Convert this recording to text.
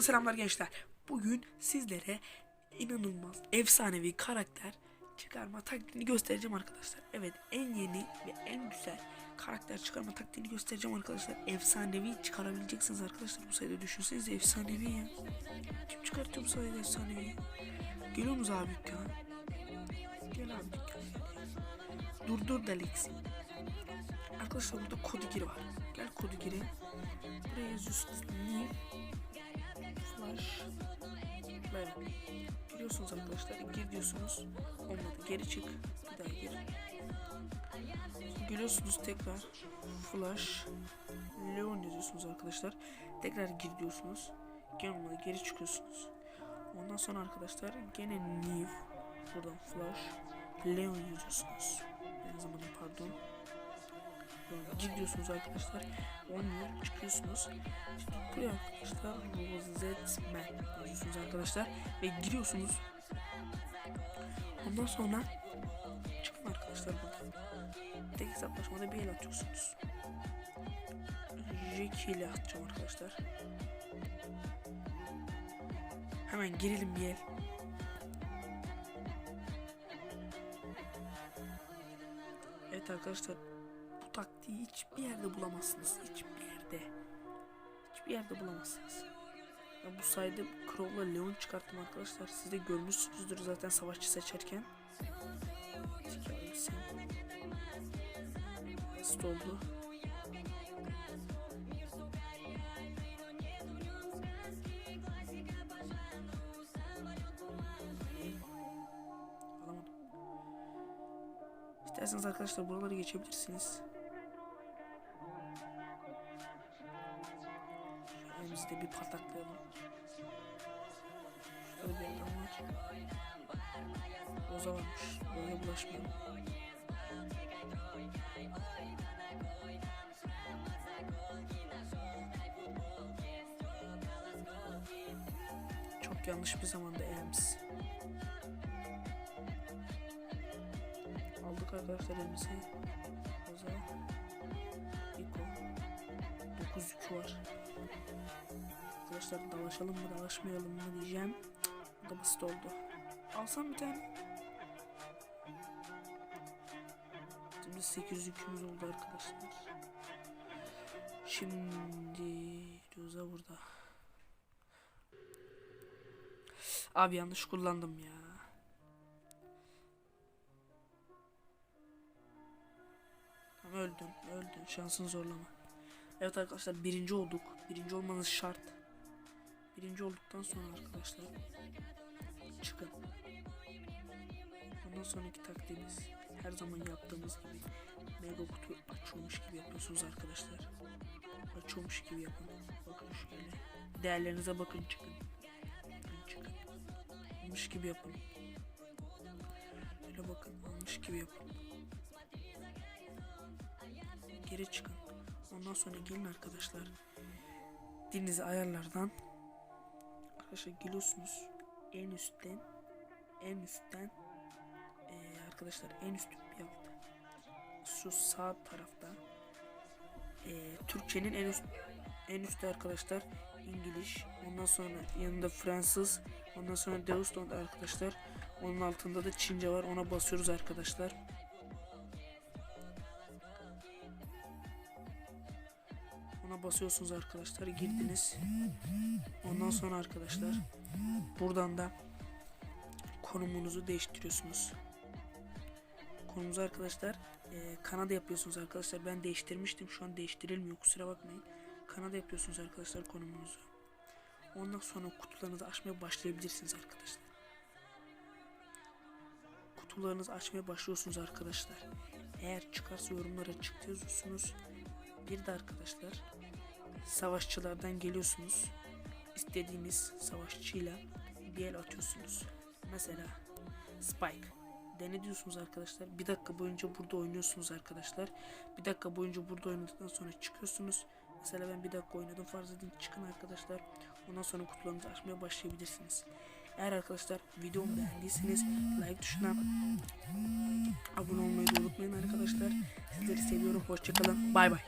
selamlar gençler. Bugün sizlere inanılmaz efsanevi karakter çıkarma taktiğini göstereceğim arkadaşlar. Evet en yeni ve en güzel karakter çıkarma taktiğini göstereceğim arkadaşlar. Efsanevi çıkarabileceksiniz arkadaşlar bu sayede düşünsenize efsanevi ya. Kim çıkartıyor bu sayede efsanevi? Geliyor musun abi dükkana? Gel abi dükkana. Dur dur Delix. Arkadaşlar burada kodigiri var. Gel kodigiri. Buraya yazıyorsunuz. New Flash Live. Giriyorsunuz arkadaşlar. Gir diyorsunuz. Olmadı. Geri çık. Bir daha gir. Giriyorsunuz tekrar. Flash Leon yazıyorsunuz arkadaşlar. Tekrar gir diyorsunuz. Gene olmadı. Geri çıkıyorsunuz. Ondan sonra arkadaşlar gene New buradan Flash Leon yazıyorsunuz. Aynı zamanda pardon. Gir diyorsunuz arkadaşlar. Olmuyor. Çıkıyorsunuz. Buraya arkadaşlar Rosetman yazıyorsunuz arkadaşlar. Ve giriyorsunuz. Ondan sonra çıkın arkadaşlar buradan. Tek hesaplaşmada bir el atıyorsunuz. Jackie ile atacağım arkadaşlar. Hemen girelim bir el. Evet arkadaşlar bu taktiği hiçbir yerde bulamazsınız. Hiçbir yerde. Hiçbir yerde bulamazsınız. Ben bu sayede Crow'la Leon çıkarttım arkadaşlar. Siz de görmüşsünüzdür zaten savaşçı seçerken. Basit oldu. İsterseniz arkadaşlar buraları geçebilirsiniz. Şöyle de bir pataklayalım. Adam var. Roza varmış. Roza'ya bulaşmayalım. Çok yanlış bir zamanda Ems. Aldık arkadaşlar elbiseyi. Roza. Iko. 9 yükü var. Arkadaşlar dalaşalım mı dalaşmayalım mı diyeceğim. Bu da basit oldu. Alsam bir tane. Şimdi 8 yükümüz oldu arkadaşlar. Şimdi Roza burada. Abi yanlış kullandım ya. Öldün, öldün. Şansını zorlama. Evet arkadaşlar birinci olduk. Birinci olmanız şart. Birinci olduktan sonra arkadaşlar çıkın. Ondan sonraki taktiğimiz her zaman yaptığımız gibi mega kutu açıyormuş gibi yapıyorsunuz arkadaşlar. Açıyormuş gibi yapın. Bakın şöyle. Değerlerinize bakın çıkın. Bakın çıkın. Almış gibi yapın. Şöyle bakın almış gibi yapın. Geri çıkın. Ondan sonra gelin arkadaşlar. Dilinizi ayarlardan arkadaşlar geliyorsunuz. En üstten en üstten eee, arkadaşlar en üst bir altta şu sağ tarafta eee, Türkçenin en üst en üstte arkadaşlar İngiliz ondan sonra yanında Fransız ondan sonra Deusland arkadaşlar. Onun altında da Çince var ona basıyoruz arkadaşlar ona basıyorsunuz arkadaşlar girdiniz. Ondan sonra arkadaşlar buradan da konumunuzu değiştiriyorsunuz. Konumuzu arkadaşlar e, Kanada yapıyorsunuz arkadaşlar. Ben değiştirmiştim şu an değiştirilmiyor kusura bakmayın. Kanada yapıyorsunuz arkadaşlar konumunuzu. Ondan sonra kutularınızı açmaya başlayabilirsiniz arkadaşlar. Kutularınızı açmaya başlıyorsunuz arkadaşlar. Eğer çıkarsa yorumlara yazıyorsunuz bir de arkadaşlar savaşçılardan geliyorsunuz. İstediğiniz savaşçıyla bir el atıyorsunuz. Mesela Spike. Dene diyorsunuz arkadaşlar. Bir dakika boyunca burada oynuyorsunuz arkadaşlar. Bir dakika boyunca burada oynadıktan sonra çıkıyorsunuz. Mesela ben bir dakika oynadım. Farz edin çıkın arkadaşlar. Ondan sonra kutularınızı açmaya başlayabilirsiniz. Eğer arkadaşlar videomu beğendiyseniz like tuşuna abone olmayı unutmayın arkadaşlar. Sizleri seviyorum. Hoşçakalın. Bay bay.